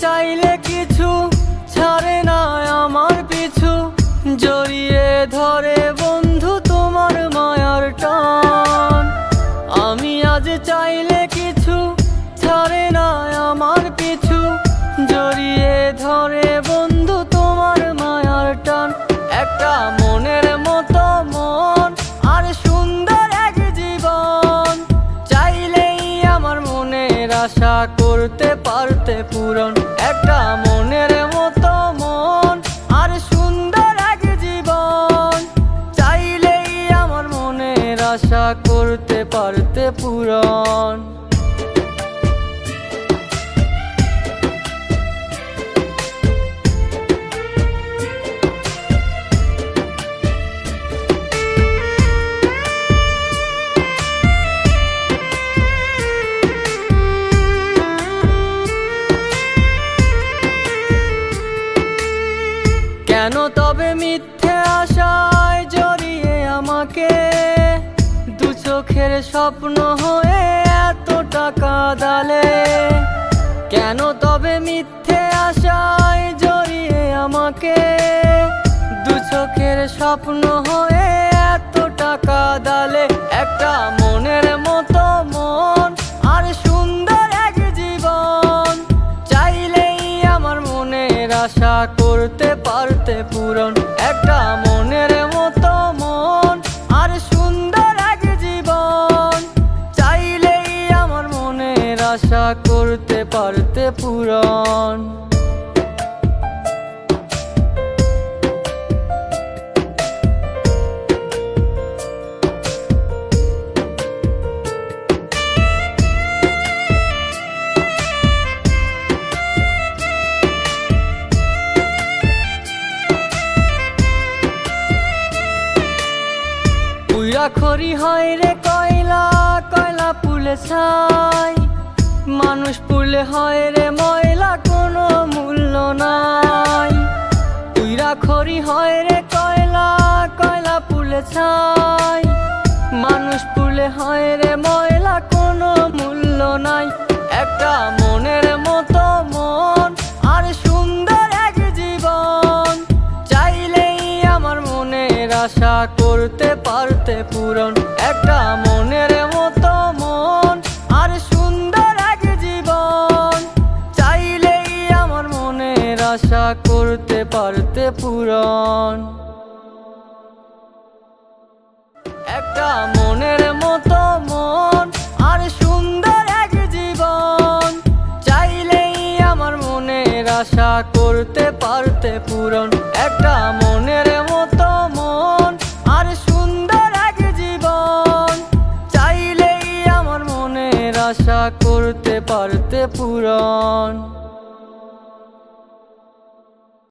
চাইলে কিছু ছাড়ে না আমার পিছু। জড়িয়ে ধরে বন্ধু, তোমার মায়ার টান। আমি আজ চাইলে কিছু ছাড়ে না আমার পিছু। জড়িয়ে ধরে বন্ধু, তোমার মায়ার টান। একটা মনের মতো পূরণ। একটা মনের মতো মন, আর সুন্দর এক জীবন। চাইলেই আমার মনের আশা করতে পারতে পূরণ। চোখের স্বপ্ন হয়ে এত টাকা দালে কেন তবে মিথ্যে আশায় জড়িয়ে আমাকে? দু চোখের স্বপ্ন হয়ে এত টাকা দালে একটা মনের মতো মন আর সুন্দর এক জীবন। চাইলেই আমার মনের আশা করতে পারতে পূরণ। একটা মনের পূরণ পুরা খড়ি হয় রে কয়লা কয়লা পুলে ছাই। মানুষ পুলে হয় রে ময়লা, কোনো মূল্য নাই। পুরা খড়ি হয় রে কয়লা কয়লা পুলে ছাই। মানুষ পুলে হয় রে ময়লা, কোনো মূল্য নাই। একটা মনের মতো মন, আর সুন্দর এক জীবন। চাইলেই আমার মনের আশা করতে পারতে পূরণ। একটা মনের মতো পূরণ একটা মনের মতো মন, আর সুন্দর এক জীবন। চাইলেই আমার মনের আশা করতে পারতে পূরণ। একটা মনের মতো মন, আর সুন্দর এক জীবন। চাইলেই আমার মনের আশা করতে পারতে পূরণ।